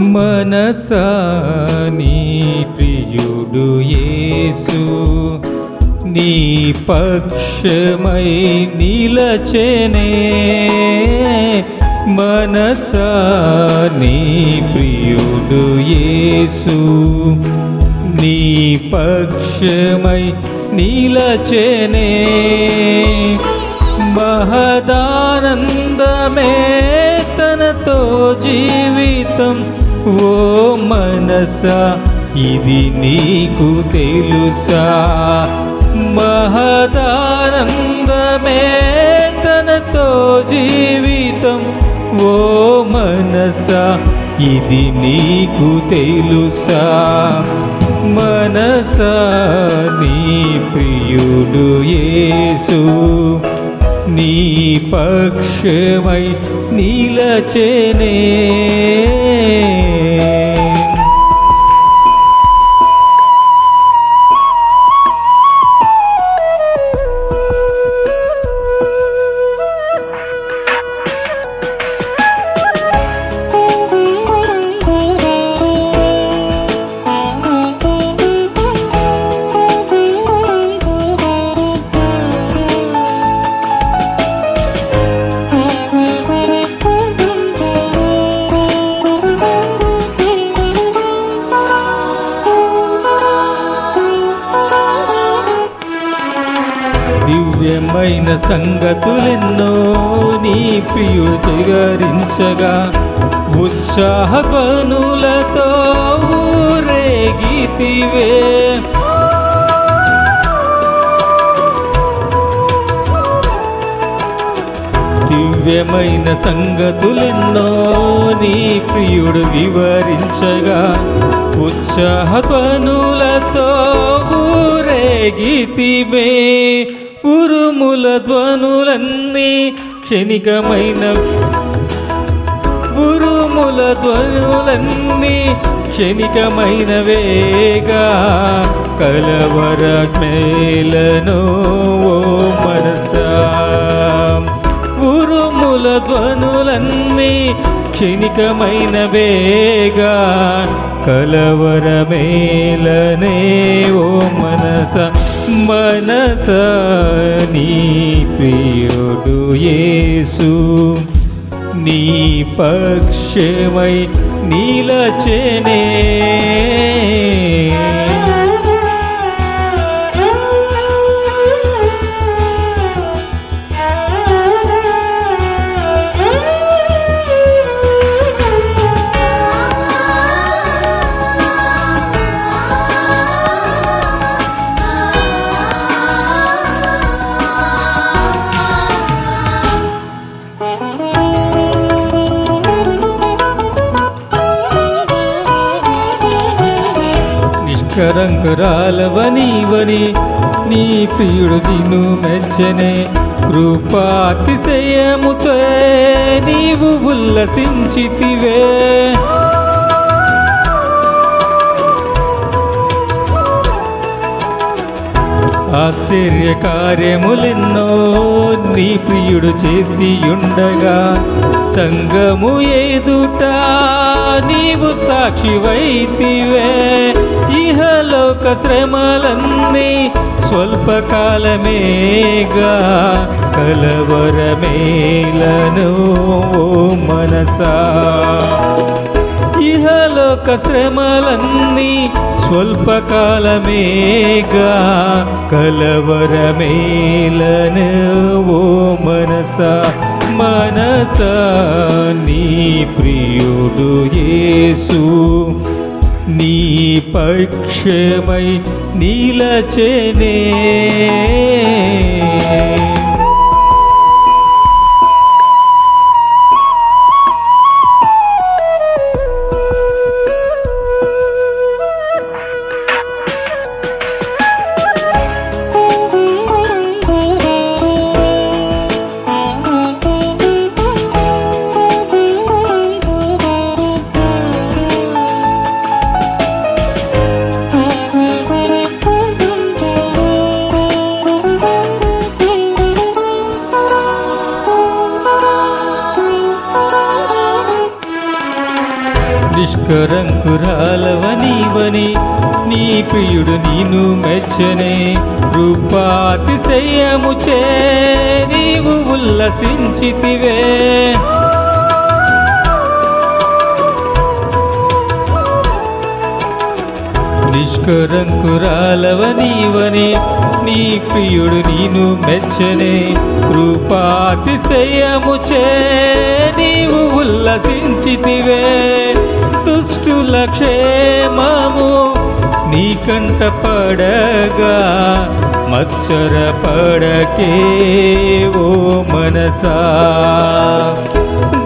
మనసా నీ ప్రియుడు యేసు. నీ పక్షమై నిలచెనే మనసా నీ ప్రియుడు యేసు. నీ పక్షమై నిలచెనే మనస ఇది నీకు తెలుసా? మహదానందమే తనతో జీవితం. ఓ మనస ఇది నీకు తెలుసా? మనస నీ ప్రియుడు యేసు. నీ పక్షమై నీలచేనే. సంగతులెన్నో నీ ప్రియుడు గరించగా ఉత్సాహ కనులతో ఊరేగితివే దివ్యమైన సంగతులెన్నో నీ ప్రియుడు వివరించగా ఉత్సాహ ధ్వనులతో ఊరేగితివే ఉరుముల ధ్వనులన్నీ క్షణికమైన ఉరుముల ధ్వనులన్నీ క్షణికమైన వేగా కలవర మేలను ఓ మనసా. ఉరుముల ధ్వనులన్నీ క్షణికమైన వేగా కలవర మేలనే ఓ మన మనస మనస నీ ప్రియుడు యేసు. నీ పక్షమై నీలచేనే నిష్కరంకురాలవనీవని నీ ప్రియుడు నిన్ను మెచ్చనే. కృపాతిశయముతో నీవు ఉల్లసించితివే. ఆశ్చర్య కార్యములెన్నో నీ ప్రియుడు చేసి ఉండగా సంగము ఎదుట నీవు సాక్షివైతివే ఇహలోక శ్రమలన్నీ స్వల్పకాలమేగా కలవరమేలను ఓ మనసా. ఇహలోక శ్రమలన్నీ స్వల్పకాలమేగా కలవరమేలను ఓ మనసా. మనస నీ ప్రియుడు యేసు. నీ పక్షమై నీలచనే. నిష్కరంకురాలవనీవని నీ ప్రియుడు నీను మెచ్చనే రూపాతిశయము చే నీవు ఉల్లసించితివే. నిష్కరంకురాలవనీవని నీ ప్రియుడు నీను మెచ్చనే రూపాతిశయము చే నీవు ఉల్లసించితివే దుష్టుల క్షేమము నీ కంట పడగా మత్సర పడకే ఓ మనసా.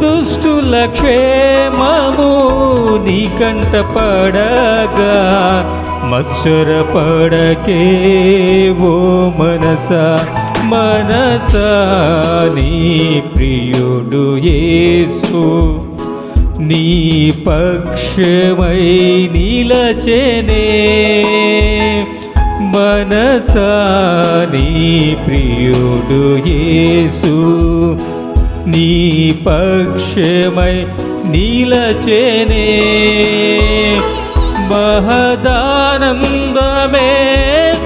దుష్టుల క్షేమము నీ కంట పడగా మత్సర పడకే ఓ మనస. మనస నీ ప్రియుడు ఏ నీ పక్షమై నిలచెనే. మనసా నీ ప్రియుడు యేసు. నీ పక్షమై నిలచెనే. మహదానందమే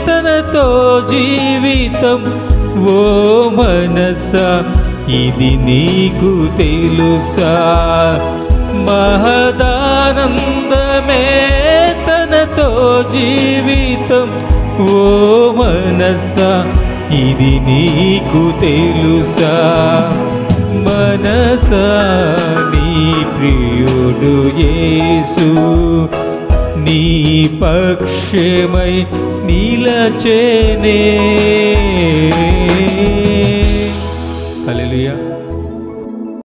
తనతో జీవితం. ఓ మనసా ఇది నీకు తెలుసా? మహదానందమే తనతో జీవితం ఓ మనస ఇది నీకు తెలుసా? మనస నీ ప్రియుడు యేసు. నీ పక్షమై నిలచేనే. హల్లెలూయా.